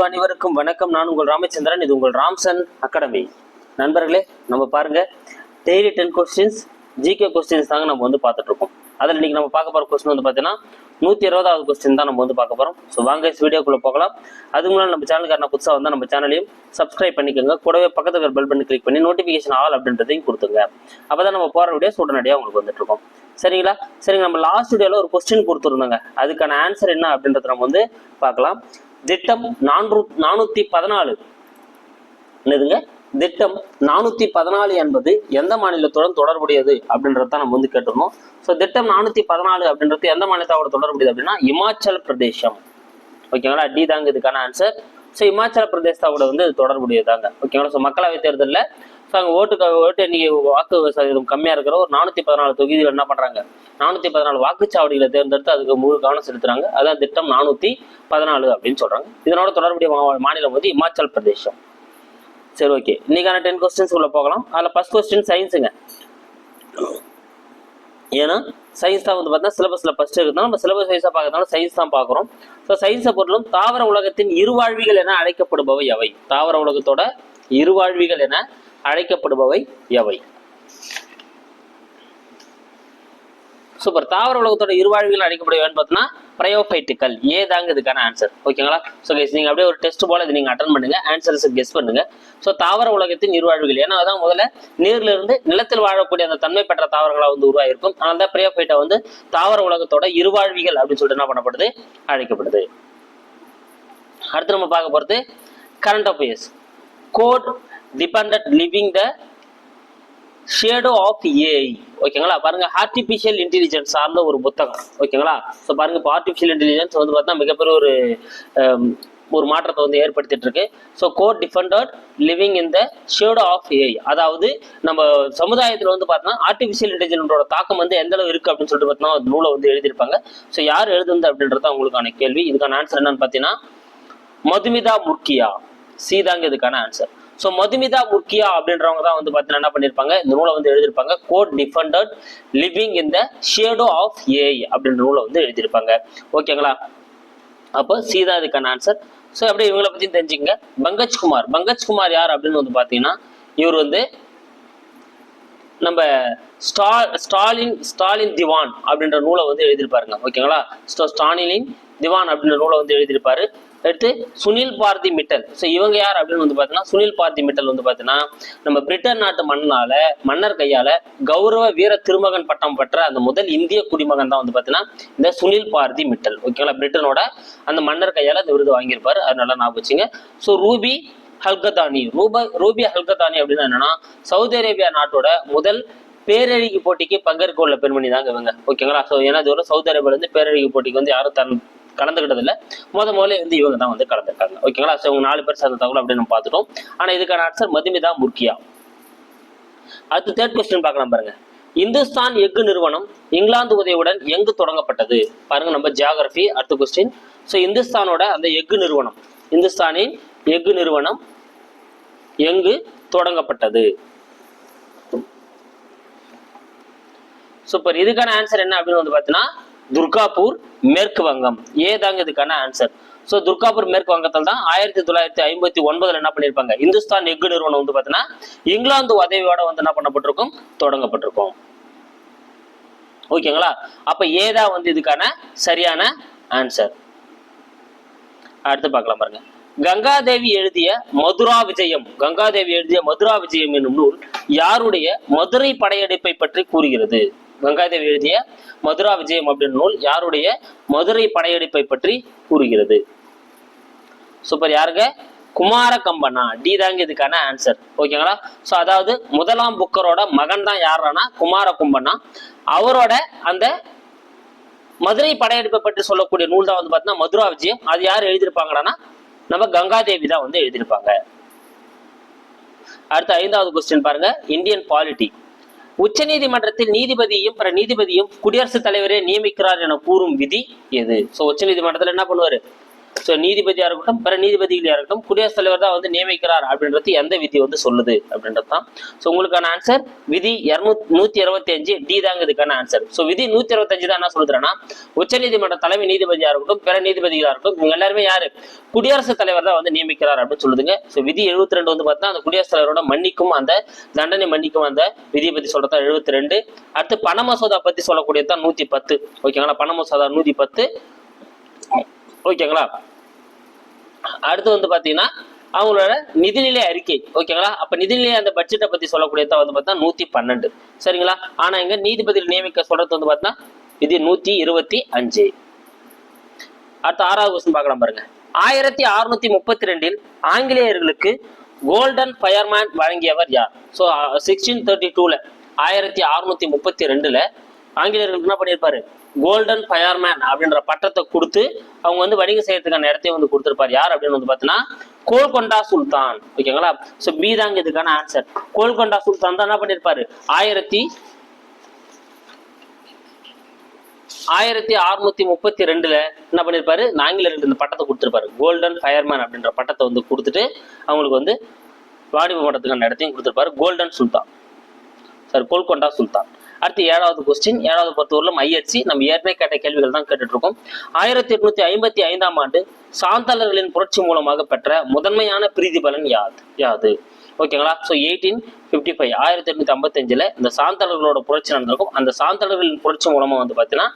அனைவருக்கும் வணக்கம். நான் உங்கள் ராமச்சந்திரன் இது உங்கள் ராம்சன் அகாடமி. நண்பர்களே நம்ம பாருங்க. Daily ten questions GK questions தாங்க நம்ம வந்து பார்த்துட்டு இருக்கோம் அதில் இன்னைக்கு நம்ம பார்க்க போகிற கொஸ்டின் வந்து பார்த்தீங்கன்னா நூற்றி இருபதாவது கொஸ்டின் தான் நம்ம வந்து பார்க்க போகிறோம் ஸோ வாங்க வீடியோக்குள்ளே போகலாம். அதுக்கு முன்னாடி நம்ம சேனலுக்கான புதுசாக வந்தால் நம்ம சேனலையும் சப்ஸ்கிரைப் பண்ணிக்கோங்க. கூடவே பக்கத்து பெல் பண்ணி கிளிக் பண்ணி நோட்டிஃபிகேஷன் ஆல் அப்படின்றதையும் கொடுத்துங்க அப்போ தான் நம்ம போகிற வீடியோஸ் உடனடியாக உங்களுக்கு வந்துட்டு இருக்கோம் சரிங்களா? சரிங்க நம்ம லாஸ்ட் வீடியோவில் ஒரு கொஸ்டின் கொடுத்துருந்தோங்க. அதுக்கான ஆன்சர் என்ன அப்படின்றத நம்ம வந்து பார்க்கலாம். திட்டம் நானூ நானூற்றி பதினாலு. என்னதுங்க? திட்டம் நானூற்றி பதினாலு என்பது எந்த மாநிலத்துடன் தொடர்புடையது அப்படின்றத தான் நம்ம வந்து கேட்டிருந்தோம். ஸோ திட்டம் நானூற்றி பதினாலு அப்படின்றது எந்த மாநிலத்தோட தொடர்புடையது அப்படின்னா இமாச்சல பிரதேசம். ஓகேங்களா டி தாங்க இதுக்கான ஆன்சர் ஸோ இமாச்சல பிரதேசத்தோட வந்து இது தொடர்புடையதாங்க. ஓகேங்களா ஸோ மக்களவை தேர்தலில் அரசாங்க ஓட்டுக்காக ஓட்டு ஓட்டு எண்ணிக்கை வாக்கு சதவீதம் கம்மியாக இருக்கிற ஒரு நானூற்றி பதினாலு தொகுதிகள் என்ன பண்ணுறாங்க நானூற்றி பதினாலு வாக்குச்சாவடிகளை தேர்ந்தெடுத்து அதுக்கு முழு கவனம் செலுத்துறாங்க. அதான் திட்டம் நானூற்றி பதினாலு அப்படின்னு சொல்கிறாங்க இதனோட தொடர்புடைய மாநிலம் வந்து இமாச்சல் பிரதேசம். சரி ஓகே இன்னைக்கான டென் கொஸ்டின்ஸ் உள்ள போகலாம். அதில் ஃபர்ஸ்ட் கொஸ்டின் சயின்ஸுங்க ஏன்னா சயின்ஸ் தான் வந்து பார்த்தீங்கன்னா சிலபஸில் ஃபஸ்ட்டு இருக்கிறதுனால நம்ம சிலபஸ் வைஸாக பார்க்கறதுனால சயின்ஸ் தான் பார்க்குறோம். ஸோ சயின்ஸை பொருளும் தாவர உலகத்தின் இருவாழ்விகள் என அழைக்கப்படுபவை அவை. தாவர உலகத்தோட இருவாழ்விகள் என அழைக்கப்படுபவை எவை? சூப்பர். தாவர உலகத்தோட இருவாழ்விகள் அழைக்கப்படுவது பார்த்தீங்கன்னா பிரயோஃபைட்டுகள். ஏ தாங்க இதுக்கான ஆன்சர் ஓகேங்களா ஸோ கேஸ் நீங்கள் அப்படியே ஒரு டெஸ்ட் போல இது நீங்கள் அட்டன் பண்ணுங்க. ஆன்சர்ஸ் கெஸ் பண்ணுங்க. ஸோ தாவர உலகத்தின் இருவாழ்வுகள் ஏன்னா அதான் முதல்ல நீர்ல இருந்து நிலத்தில் வாழக்கூடிய அந்த தன்மை பெற்ற தாவரங்களாக வந்து உருவாயிருக்கும். அதனால தான் பிரயோஃபைட்டை வந்து தாவர உலகத்தோட இருவாழ்விகள் அப்படின்னு சொல்லிட்டு என்ன பண்ணப்படுது? அழைக்கப்படுது. அடுத்து நம்ம பார்க்க போகிறது current affairs code dependent living the shadow of AI ஓகேங்களா பாருங்க ஆர்டிஃபிஷியல் இன்டெலிஜென்ஸ் சார்ந்த ஒரு புத்தகம். ஓகேங்களா ஸோ பாருங்க இப்போ ஆர்டிஃபிஷியல் இன்டெலிஜென்ஸ் வந்து பார்த்தா மிகப்பெரிய ஒரு ஒரு மாற்றத்தை வந்து ஏற்படுத்திட்டு இருக்கு. So code dependent living in the shadow of AI அதாவது நம்ம சமுதாயத்தில் வந்து பார்த்தீங்கன்னா ஆர்டிஃபிஷியல் இன்டெலிஜென்ஸோட தாக்கம் வந்து எந்த அளவு இருக்கு அப்படின்னு சொல்லிட்டு பார்த்தீங்கன்னா நூலை வந்து எழுதியிருப்பாங்க. ஸோ யார் எழுதுனது அப்படின்றது அவங்களுக்கான கேள்வி. இதுக்கான ஆன்சர் என்னன்னு பார்த்தீங்கன்னா மதுமிதா முர்கியா சி தாங்க இதுக்கான ஆன்சர் ஸோ மதுமிதா முக்கியா அப்படின்றவங்க தான் வந்து பார்த்தீங்கன்னா என்ன பண்ணியிருப்பாங்க இந்த நூலை வந்து எழுதியிருப்பாங்க code dependent living in the shadow of AI அப்படின்ற நூலை வந்து எழுதியிருப்பாங்க ஓகேங்களா அப்போ சீதா இதுக்கான ஆன்சர் ஸோ அப்படியே இவங்களை பற்றி தெரிஞ்சுக்கங்க? பங்கஜ் குமார் யார் அப்படின்னு வந்து பார்த்தீங்கன்னா இவர் வந்து நம்ம ஸ்டா ஸ்டாலின் ஸ்டாலின் திவான் அப்படின்ற நூலை வந்து எழுதியிருப்பாருங்க. ஓகேங்களா ஸோ ஸ்டாலினின் திவான் அப்படின்ற நூலை வந்து எழுதியிருப்பாரு. அடுத்து சுனில் பாரதி மிட்டல். ஸோ இவங்க யார் அப்படின்னு வந்து பார்த்தீங்கன்னா சுனில் பாரதி மிட்டல் வந்து பார்த்தீங்கன்னா நம்ம பிரிட்டன் நாட்டு மன்னால மன்னர் கையால கௌரவ வீர திருமகன் பட்டம் பெற்ற அந்த முதல் இந்திய குடிமகன் தான் வந்து பார்த்தீங்கன்னா இந்த சுனில் பாரதி மிட்டல். ஓகேங்களா பிரிட்டனோட அந்த மன்னர் கையால இந்த விருது வாங்கியிருப்பாரு. அது நல்லா ஞாபகம் வச்சுங்க. ஸோ ரூபி ஹல்கதானி ரூபா ரூபி ஹல்கதானி அப்படின்னா என்னன்னா சவுதி அரேபியா நாட்டோட முதல் பேரழிவு போட்டிக்கு பங்கேற்க உள்ள பெண்மணி தாங்க இவங்க. ஓகேங்களா ஸோ ஏன்னா இது ஒரு சவுதி அரேபியால இருந்து பேரழிவு போட்டிக்கு வந்து யாரும் தன் கலந்துக்கிட்டது முத முதல்ல வந்து இவங்க தான் வந்து கலந்துருக்காங்க. ஓகேங்களா ஸோ இவங்க நாலு பேர் சேர்ந்த தகவல் அப்படின்னு நம்ம பார்த்துட்டோம். ஆனால் இதுக்கான ஆன்சர் மதுமிதா முர்கியா. அடுத்து தேர்ட் கொஸ்டின் பார்க்கலாம் பாருங்க. இந்துஸ்தான் எஃகு நிறுவனம் இங்கிலாந்து உதவியுடன் எங்கு தொடங்கப்பட்டது? பாருங்க நம்ம ஜியாகிரபி அடுத்த கொஸ்டின் ஸோ இந்துஸ்தானோட அந்த எஃகு நிறுவனம் இந்துஸ்தானின் எஃகு நிறுவனம் எங்கு தொடங்கப்பட்டது? சூப்பர் இதுக்கான ஆன்சர் என்ன அப்படின்னு வந்து பார்த்தீங்கன்னா துர்காப்பூர் மேற்கு வங்கம். ஏ தாங்க இதுக்கான ஆன்சர் ஸோ துர்காப்பூர் மேற்கு வங்கத்தில் தான் ஆயிரத்தி தொள்ளாயிரத்தி ஐம்பத்தி ஒன்பதுல என்ன பண்ணியிருப்பாங்க இந்துஸ்தான் எஃகு நிறுவனம் வந்து பார்த்தீங்கன்னா இங்கிலாந்து உதவியோட வந்து என்ன பண்ணப்பட்டிருக்கும்? தொடங்கப்பட்டிருக்கும். ஓகேங்களா? அப்ப ஏதா வந்து இதுக்கான சரியான ஆன்சர் அடுத்து பார்க்கலாம் பாருங்க. கங்காதேவி எழுதிய மதுரா விஜயம். கங்காதேவி எழுதிய மதுரா விஜயம் என்னும் நூல் யாருடைய மதுரை படையெடுப்பை பற்றி கூறுகிறது? கங்காதேவி எழுதிய மதுரா விஜயம் அப்படின்ற நூல் யாருடைய மதுரை படையெடுப்பை பற்றி கூறுகிறது. சூப்பர் யாருங்க? குமார கம்பனா டி தாங்க இதுக்கான ஆன்சர் ஓகேங்களா ஸோ அதாவது முதலாம் புக்கரோட மகன் தான் யாரானா குமார கும்பனா அவரோட அந்த மதுரை படையெடுப்பை பற்றி சொல்லக்கூடிய நூல் தான் வந்து பார்த்தீங்கன்னா மதுரா விஜயம். அது யார் எழுதியிருப்பாங்கன்னா நம்ம கங்காதேவி தான் வந்து எழுதியிருப்பாங்க. அடுத்த ஐந்தாவது கொஸ்டின் பாருங்க. இந்தியன் பாலிட்டி உச்சநீதிமன்றத்தில் நீதிபதியும் பிற நீதிபதியும் குடியரசுத் தலைவரே நியமிக்கிறார் என கூறும் விதி எது? ஸோ உச்சநீதிமன்றத்தில் என்ன பண்ணுவாரு? ஸோ நீதிபதியா இருக்கட்டும் பிற நீதிபதிகளா இருக்கட்டும் குடியரசுத் தலைவர் தான் வந்து நியமிக்கிறார் அப்படின்றது எந்த விதி வந்து சொல்லுது அப்படின்றது தான். ஸோ உங்களுக்கான ஆன்சர் விதி இருநூத்தி நூத்தி இருபத்தி அஞ்சு டி தாங்க இதுக்கான ஆன்சர் ஸோ விதி நூத்தி இருபத்தஞ்சு தான் என்ன சொல்லுதுன்னா உச்சநீதிமன்ற தலைமை நீதிபதியா இருக்கட்டும் பிற நீதிபதிகளா இருக்கட்டும் இவங்க எல்லாருமே யாரு? குடியரசுத் தலைவர் தான் வந்து நியமிக்கிறார் அப்படின்னு சொல்லுதுங்க. ஸோ விதி எழுபத்தி ரெண்டு வந்து பார்த்தீங்கன்னா அந்த குடியரசுத் தலைவரோட மன்னிக்கும் அந்த தண்டனை மன்னிக்கும் அந்த விதியை பத்தி சொல்றதா எழுபத்தி ரெண்டு. அடுத்து பண மசோதா பத்தி சொல்லக்கூடியது தான் நூத்தி பத்து. ஓகேங்களா? பண மசோதா நூத்தி பத்து. ஓகேங்களா? அடுத்து வந்து பாத்தீங்கன்னா அவங்களோட நிதிநிலை அறிக்கை ஓகேங்களா? அப்ப நிதிநிலை அந்த பட்ஜெட்டை பத்தி சொல்லக்கூடியதா வந்து பார்த்தா நூத்தி பன்னெண்டு. சரிங்களா? ஆனா இங்க நீதிபதியில் நியமிக்க சொல்றது வந்து பார்த்தா இது நூத்தி இருபத்தி அஞ்சு. அடுத்து ஆறாவது கொஸ்டின் பார்க்கலாம் பாருங்க. ஆயிரத்தி அறுநூத்தி முப்பத்தி ரெண்டில் ஆங்கிலேயர்களுக்கு கோல்டன் ஃபயர்மேன் வழங்கியவர் யார்? ஸோ சிக்ஸ்டீன் தேர்ட்டி டூல ஆயிரத்தி அறுநூத்தி முப்பத்தி ரெண்டுல ஆங்கிலேயர்களுக்கு என்ன பண்ணியிருப்பாரு? கோல்டன் ஃபயர்மேன் அப்படின்ற பட்டத்தை கொடுத்து அவங்க வந்து வணிகம் செய்யறதுக்கான இடத்தையும் வந்து கொடுத்திருப்பாரு. யார் அப்படின்னு வந்து பார்த்தீங்கன்னா கோல்கொண்டா சுல்தான். ஓகேங்களா? ஸோ பி தாங்க இதுக்கான ஆன்சர் கோல்கொண்டா சுல்தான் தான் என்ன பண்ணியிருப்பாரு? ஆயிரத்தி ஆயிரத்தி அறுநூத்தி முப்பத்தி ரெண்டுல என்ன பண்ணிருப்பாரு ஆங்கிலேயர்கள் இந்த பட்டத்தை கொடுத்துருப்பாரு. கோல்டன் ஃபயர்மேன் அப்படின்ற பட்டத்தை வந்து கொடுத்துட்டு அவங்களுக்கு வந்து வாணிப மட்டத்துக்கான இடத்தையும் கொடுத்திருப்பாரு. கோல்டன் சுல்தான் சார் கோல்கொண்டா சுல்தான். அடுத்து ஏழாவது கொஸ்டின் ஏழாவது பத்து ஊரில் மையச்சி நம்ம ஏற்கனவே கேட்ட கேள்விகள் தான் கேட்டுட்டு இருக்கோம் ஆயிரத்தி எட்நூத்தி ஐம்பத்தி ஐந்தாம் ஆண்டு சாந்தாளர்களின் புரட்சி மூலமாக பெற்ற முதன்மையான பிரீதிபலன் யாது யாது? ஓகேங்களா? ஸோ எயிட்டீன் ஃபிஃப்டி ஃபைவ் ஆயிரத்தி எட்நூத்தி ஐம்பத்தஞ்சில் இந்த சாந்தாளர்களோட புரட்சி நடந்திருக்கும். அந்த சாந்தாளர்களின் புரட்சி மூலமாக வந்து பார்த்தீங்கன்னா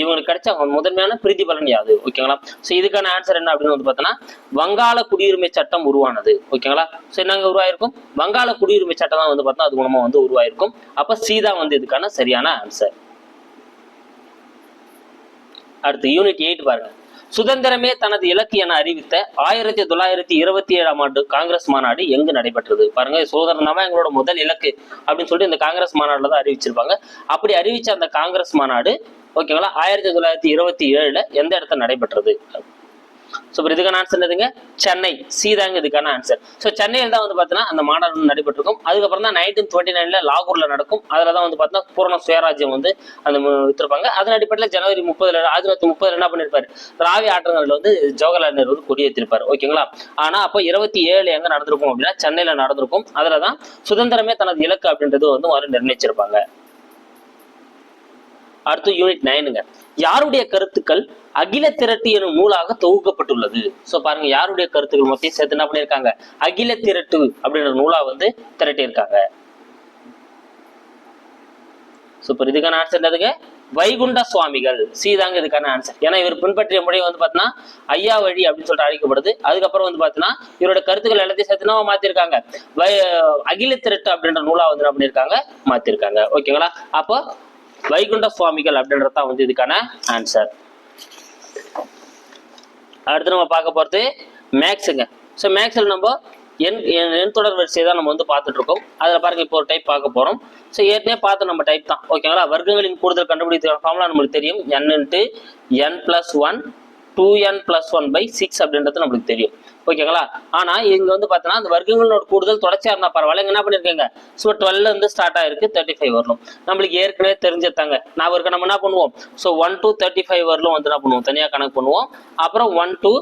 இவங்களுக்கு கிடைச்ச முதன்மையான பிரதிபலன் யாது ஓகேங்களா? ஸோ இதுக்கான ஆன்சர் என்ன அப்படின்னு வந்து பார்த்தீங்கன்னா வங்காள குடியுரிமை சட்டம் உருவானது. ஓகேங்களா? ஸோ என்னங்க உருவாயிருக்கும்? வங்காள குடியுரிமை சட்டம் தான் வந்து பார்த்தீங்கன்னா அது மூலமாக வந்து உருவாயிருக்கும். அப்போ சீதா வந்து இதுக்கான சரியான ஆன்சர் அடுத்து யூனிட் எயிட் பாருங்க. சுதந்திரமே தனது இலக்கு என அறிவித்த ஆயிரத்தி தொள்ளாயிரத்தி இருபத்தி ஏழாம் ஆண்டு காங்கிரஸ் மாநாடு எங்கு நடைபெற்றது? பாருங்க சுதந்திரம் தான் எங்களோட முதல் இலக்கு அப்படின்னு சொல்லிட்டு இந்த காங்கிரஸ் மாநாடுல தான் அறிவிச்சிருப்பாங்க. அப்படி அறிவிச்ச அந்த காங்கிரஸ் மாநாடு ஓகேங்களா ஆயிரத்தி தொள்ளாயிரத்தி இருபத்தி ஏழுல எந்த இடத்துல நடைபெற்றது? ஸோ இதுக்கான ஆன்சர் என்னதுங்க? சென்னை. சீதாங்க இதுக்கான ஆன்சர் ஸோ சென்னையில் தான் வந்து பார்த்தீங்கன்னா அந்த மாடல் வந்து நடைபெற்றிருக்கும். அதுக்கப்புறம் தான் நைன்டீன் டுவெண்ட்டி நைன்ல லாகூர்ல நடக்கும். அதில் தான் வந்து பார்த்தீங்கன்னா பூரண சுயராஜ்யம் வந்து அந்த மு- வித்திருப்பாங்க. அதன் அடிப்படையில் ஜனவரி முப்பதுல ஆயிரத்தி தொள்ளாயிரத்தி முப்பதுல என்ன பண்ணிருப்பாரு? ராவி ஆற்றங்கரில் வந்து ஜவஹர்லால் நேரு வந்து கொடியேற்றிருப்பார். ஓகேங்களா? ஆனா அப்போ இருபத்தி ஏழு எங்க நடந்திருக்கும் அப்படின்னா சென்னையில நடந்திருக்கும். அதில் தான் சுதந்திரமே தனது இலக்கு அப்படின்றது வந்து அவர் நிர்ணயிச்சிருப்பாங்க. அடுத்து யூனிட் நைனுங்க யாருடைய கருத்துக்கள் அகில திரட்டு எனும் நூலாக தொகுக்கப்பட்டுள்ளது? ஸோ பாருங்க யாருடைய கருத்துக்கள் மொத்தம் சேர்த்து என்ன பண்ணியிருக்காங்க? அகில திரட்டு அப்படின்ற நூலா வந்து திரட்டியிருக்காங்க. சூப்பர் இதுக்கான ஆன்சர் என்னதுங்க? வைகுண்ட சுவாமிகள். சீதாங்க இதுக்கான ஆன்சர் ஏன்னா இவர் பின்பற்றிய முறை வந்து பாத்தீங்கன்னா ஐயா வழி அப்படின்னு சொல்லிட்டு அழைக்கப்படுது. அதுக்கப்புறம் வந்து பாத்தீங்கன்னா இவரோட கருத்துக்கள் எல்லாத்தையும் சேர்த்துனா மாத்திருக்காங்க? வை அகில திரட்டு அப்படின்ற நூலா வந்து என்ன பண்ணிருக்காங்க மாத்திருக்காங்க. ஓகேங்களா அப்போ வைகுண்ட சுவாமிகள் அப்படின்றது தான் வந்து இதுக்கான ஆன்சர் அடுத்து நம்ம பார்க்க போறது மேக்ஸுங்க. ஸோ மேக்ஸில் நம்ம எண் எண் தொடர் வரிசை தான் நம்ம வந்து பார்த்துட்டு இருக்கோம். அதில் பாருங்க இப்போ ஒரு டைப் பார்க்க போகிறோம் ஸோ ஏற்கனவே பார்த்து நம்ம டைப் தான். ஓகேங்களா வர்க்கங்களின் கூடுதல் கண்டுபிடிக்கிற ஃபார்முலா நம்மளுக்கு தெரியும். N into n plus one two n plus one by six அப்படின்றது நம்மளுக்கு தெரியும். ஓகேங்களா? ஆனா இங்க வந்து பார்த்தோன்னா அந்த வர்க்கங்களோட கூடுதல் தொடர்ச்சியா இருந்தா பரவாயில்ல. என்ன பண்ணிருக்கீங்க? ஸோ டுவெல்ல இருந்து ஸ்டார்ட் ஆயிருக்கு தேர்ட்டி ஃபைவ் வரலும். நம்மளுக்கு ஏற்கனவே தெரிஞ்சதாங்க நான் இருக்க நம்ம என்ன பண்ணுவோம்? So one to thirty five வரலும் வந்து என்ன பண்ணுவோம்? தனியாக கணக்கு பண்ணுவோம். அப்புறம் ஒன் டு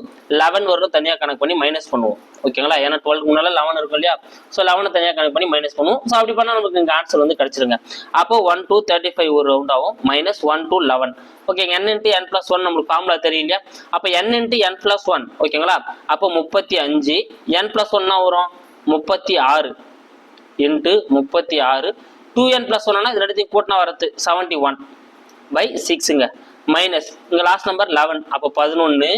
லெவன் வரலும் தனியாக கணக்கு பண்ணி மைனஸ் பண்ணுவோம். ஓகேங்களா? ஏன்னா டுவெல்க்கு முன்னால லெவன் இருக்கும் இல்லையா? ஸோ லெவனை தனியாக கணக்கு பண்ணி மைனஸ் பண்ணுவோம். ஸோ அப்படி பண்ணால் நமக்கு இங்கே ஆன்சர் வந்து கிடைச்சிருங்க. அப்போ ஒன் டூ தேர்ட்டி ஃபைவ் ஒரு ரவுண்ட் ஆகும். Minus one to eleven okay n into n plus one நம்மளுக்கு ஃபார்முலா தெரியும் இல்லையா? அப்போ n into n plus one ஓகேங்களா? அப்போ முப்பத்தி அஞ்சு என் பிளஸ் ஒன்னா வரும்? முப்பத்தி ஆறு. இன்ட்டு முப்பத்தி ஆறு. டூ என் பிளஸ் ஒன்னா இது ரெண்டுத்தையும் கூட்டினா வரது செவன்ட்டி ஒன் பை சிக்ஸுங்க மைனஸ் இங்கே லாஸ்ட் நம்பர் லெவன் அப்போ பதினொன்று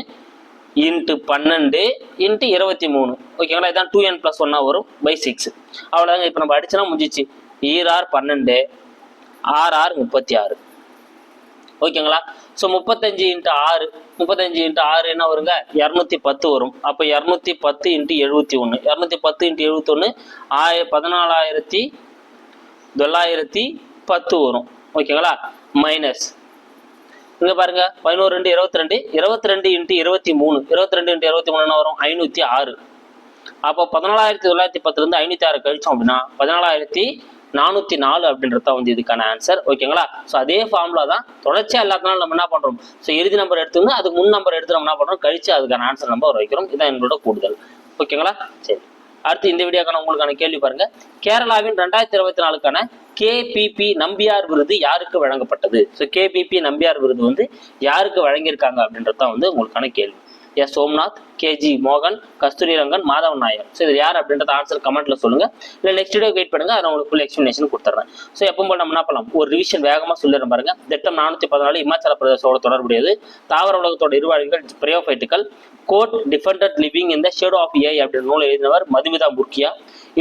இன்ட்டு பன்னெண்டு இன்ட்டு இருபத்தி மூணு. ஓகேங்களா இதான் டூ என் ப்ளஸ் ஒன்னாக வரும் பை சிக்ஸ் அவ்வளோதாங்க இப்போ நம்ம அடிச்சுனா முடிஞ்சிச்சு. ஈரார் பன்னெண்டு ஆர் ஆர் முப்பத்தி ஆறு. ஓகேங்களா? ஸோ முப்பத்தஞ்சு இன்ட்டு ஆறு முப்பத்தஞ்சு இன்ட்டு ஆறு என்ன வருங்க? இரநூத்தி பத்து வரும். அப்போ இரநூத்தி பத்து இன்ட்டு எழுபத்தி ஒன்று இரநூத்தி பத்து இன்ட்டு எழுபத்தொன்று ஆய பதினாலாயிரத்தி தொள்ளாயிரத்தி பத்து வரும். ஓகேங்களா? மைனஸ் இங்க பாருங்க பதினோரு ரெண்டு இருபத்தி ரெண்டு இருபத்தி ரெண்டு இன்ட்டு இருபத்தி மூணு. இருபத்தி ரெண்டு இன்ட்டு இருபத்தி மூணு என்ன வரும்? ஐநூற்றி ஆறு. அப்போ பதினாலாயிரத்தி தொள்ளாயிரத்தி பத்துலேருந்து ஐநூற்றி ஆறு கழிச்சோம் அப்படின்னா பதினாலாயிரத்தி நானூற்றி நாலு அப்படின்றது தான் வந்து இதுக்கான ஆன்சர் ஓகேங்களா ஸோ அதே ஃபார்முலா தான் தொடர்ச்சியாக எல்லாத்தினாலும் நம்ம என்ன பண்ணுறோம் ஸோ இறுதி நம்பர் எடுத்துங்க அதுக்கு முன் நம்பர் எடுத்து நம்ம என்ன பண்ணுறோம் கழிச்சு அதுக்கான ஆன்சர் நம்ம வர வைக்கிறோம். இதான் எங்களோட கூடுதல். ஓகேங்களா சரி. அடுத்து இந்த வீடியோக்கான உங்களுக்கான கேள்வி பாருங்க. கேரளாவின் ரெண்டாயிரத்தி இருபத்தி நாலுக்கான கேபிபி நம்பியார் விருது யாருக்கு வழங்கப்பட்டது? ஸோ கேபிபி நம்பியார் விருது வந்து யாருக்கு வழங்கியிருக்காங்க அப்படின்றது தான் வந்து உங்களுக்கான கேள்வி. எஸ் சோம்நாத் கேஜி மோகன் கஸ்தூரி ரங்கன் மாதவன் நாயர். ஸோ இது யார் அப்படின்றத ஆன்சர் கமெண்ட்ல சொல்லுங்க. இல்லை நெக்ஸ்ட் வீடியோ வெயிட் பண்ணுங்க. அதை உங்களுக்கு ஃபுல் எக்ஸ்பிளேஷன் கொடுத்துறேன். ஸோ எப்போ நம்ம என்ன பண்ணலாம்? ஒரு ரிவிஷன் வேகமாக சொல்லிடுற பாருங்க. திட்டம் நானூற்றி பதினாலு இமாச்சல பிரதேசோட தொடர்புடையது. தாவர உலகத்தோட இருவாழ்கள் பிரயோஃபைட்டுகள் கோட் டிஃபெண்டட் லிவிங் இந்த ஷேடோ ஆஃப் ஏ அப்படின்ற நூலை எழுதினவர் மதுமிதா முர்கியா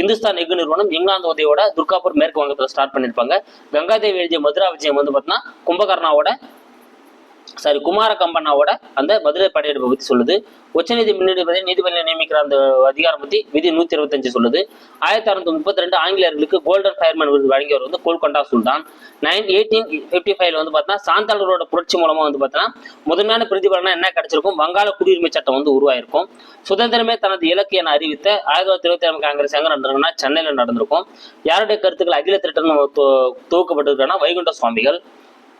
இந்துஸ்தான் எஃகு நிறுவனம் இங்கிலாந்து உதவியோட துர்காபூர் மேற்கு வங்கத்தில் ஸ்டார்ட் பண்ணியிருப்பாங்க. கங்காதேவி எழுதிய மதுரா விஜயம் வந்து பார்த்தீங்கன்னா கும்பகர்ணாவோட சாரி குமார கம்பனாவோட அந்த மதுரை படையெடுப்பை பற்றி சொல்லுது. உச்சநீதி நீதிபதி நீதிபதியை நியமிக்கிற அந்த அதிகாரம் பற்றி விதி நூத்தி இருபத்தஞ்சு சொல்லுது. ஆயிரத்தி அறுநூத்தி முப்பத்தி ரெண்டு ஆங்கிலேயர்களுக்கு கோல்டன் ஃபயர்மேன் விருது வழங்கியவர் வந்து கோல்கொண்டா சுல்தான். நைன் எயிட்டீன் ஃபிஃப்டி ஃபைவ்ல வந்து பார்த்தீங்கன்னா சாந்தாளர்களோட புரட்சி மூலமா வந்து பார்த்தீங்கன்னா முதன்மையான பிரதிபலனா என்ன கிடைச்சிருக்கும்? வங்காள குடியுரிமை சட்டம் வந்து உருவாயிருக்கும். சுதந்திரமே தனது இலக்கு என அறிவித்த ஆயிரத்தி தொள்ளாயிரத்தி இருபத்தி ஏழு காங்கிரஸ் எங்க நடந்திருக்குன்னா சென்னையில் நடந்திருக்கும். யாருடைய கருத்துக்கள் அகில திட்டம் துவக்கப்பட்டிருக்காங்கன்னா வைகுண்ட சுவாமிகள்.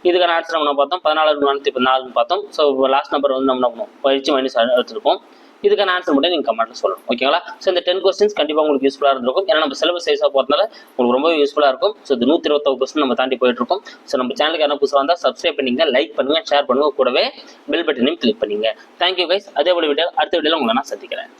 இதுக்கான ஆன்சர் நம்ம என்ன பார்த்தோம்? பதினாலு நானூற்றி நாலுன்னு பார்த்தோம். ஸோ லாஸ்ட் நம்பர் வந்து நம்ம என்ன பண்ணுவோம் பயிற்சி மைனஸ் எடுத்துருக்கோம். இதுக்கான ஆன்சர் மட்டும் நீங்கள் கமெண்ட்டில் சொல்லணும். ஓகேங்களா ஸோ இந்த டென் கொஸ்டின்ஸ் கண்டிப்பாக உங்களுக்கு யூஸ்ஃபுல்லாக இருந்திருக்கும். ஏன்னா நம்ம சிலபஸ் சைஸாக போகிறதுனால உங்களுக்கு ரொம்ப யூஸ்ஃபுல்லாக இருக்கும். ஸோ இது நூற்றி இருபத்தொரு கொஸ்டின் நம்ம தாண்டி போயிட்டு இருக்கோம். ஸோ நம்ம சேனலுக்கு என்ன புதுசாக வந்தால் சப்ஸ்கிரைப் பண்ணிங்க லைக் பண்ணுங்கள் ஷேர் பண்ணுங்கள் கூடவே பெல் பட்டனையும் கிளிக் பண்ணிங்க தேங்க்யூ கைஸ் அதே போல வீடியோ அடுத்த வீடியோவில் உங்களை நான் சந்திக்கிறேன்.